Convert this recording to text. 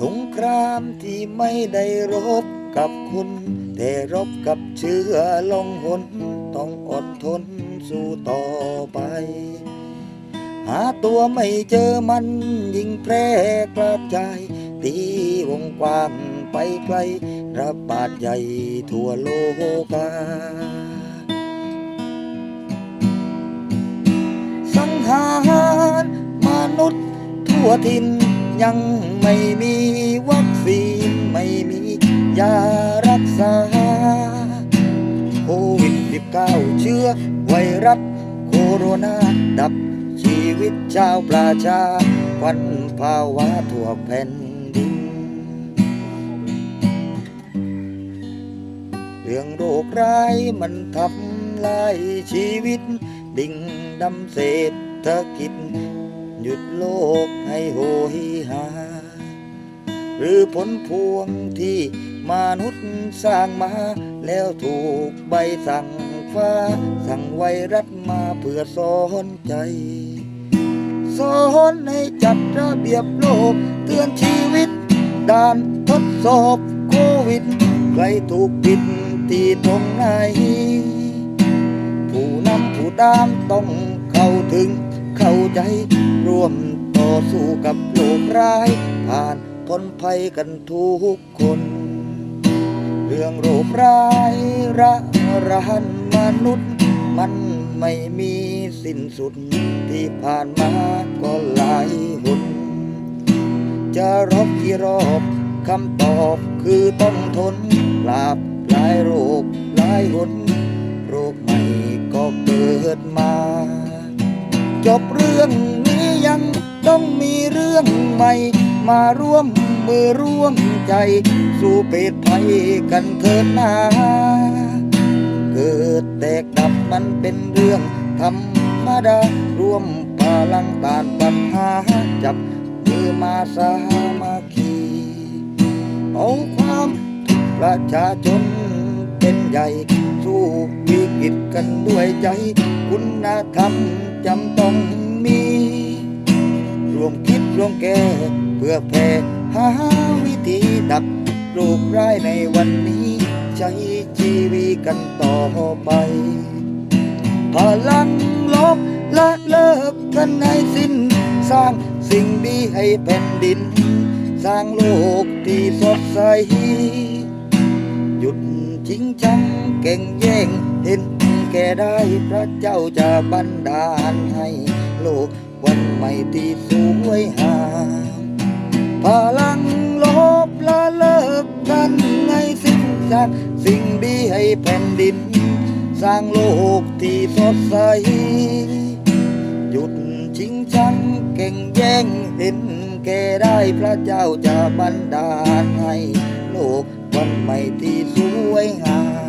สงครามที่ไม่ได้รบกับคุณ แต่รบกับเชื้อลงหน ต้องอดทนสู้ต่อไป หาตัวไม่เจอมันยิ่งแพร่กระจาย ตีวงกว้างไปไกลระบาดใหญ่ทั่วโลกาสังหารมนุษย์ทั่วทิน ยังไม่มีวัคซีนไม่มียารักษาโควิด 19 เชื้อไวรัสโคโรนาดับชีวิตชาวประชาควันภาวะทั่วแผ่นดิน เรื่องโรคร้ายมันทำลายชีวิต ดิ่งดำเศรษฐกิจ หยุดโลกให้โหยหา หรือผลพวงที่มนุษย์สร้างมา แล้วถูกใบสั่งฟ้า สั่งไวรัสมาเพื่อสอนใจสอนให้จัดระเบียบโลก เตือนชีวิต ด่านทดสอบโควิด ใครถูกผิดที่ตรงไหน ผู้นำผู้ตามต้องเข้าถึงเข้าใจ วมต่อสู้กับโลกร้าย ผ่านพ้นภัยกันทุกคน เรื่องโรคร้ายระรานมนุษย์ มันไม่มีสิ้นสุดที่ผ่านมาก็หลายหนจะรบกี่รอบคำตอบคือต้องทนปราบหลายโรคหลายหนโรคใหม่ก็เกิดมา จบเรื่อง ต้องมีเรื่องใหม่ มาร่วมมือร่วมใจ สู่เพศภัยกันเถิดนาเกิดแตกดับมันเป็นเรื่องธรรมดาร่วมพลังตานปัญหาจับมือมาสามัคคีเอาความประชาชนเป็นใหญ่ สู้วิกฤตกันด้วยใจ คุณธรรมจำต้องมี รวมคิดรวมแก้เพื่อแผ่หาวิธีดับโรคร้ายในวันนี้ ใช้ชีวิตกันต่อไป พลังลบละเลิกกันให้สิ้น สร้างสิ่งดีให้แผ่นดิน สร้างโลกที่สดใส หยุดจริงจังเก่งแย่งเห็นแก่ได้พระเจ้าจะบันดาลให้โลก วันใหม่ที่สวยงามพลังลบละเลิกกันให้สิ้นจากสิ่งดีให้แผ่นดิน สร้างโลกที่สดใส หยุดชิงชังเก่งแย่งเห็นแก่ได้พระเจ้าจะบันดาลให้ โลกวันใหม่ที่สวยงาม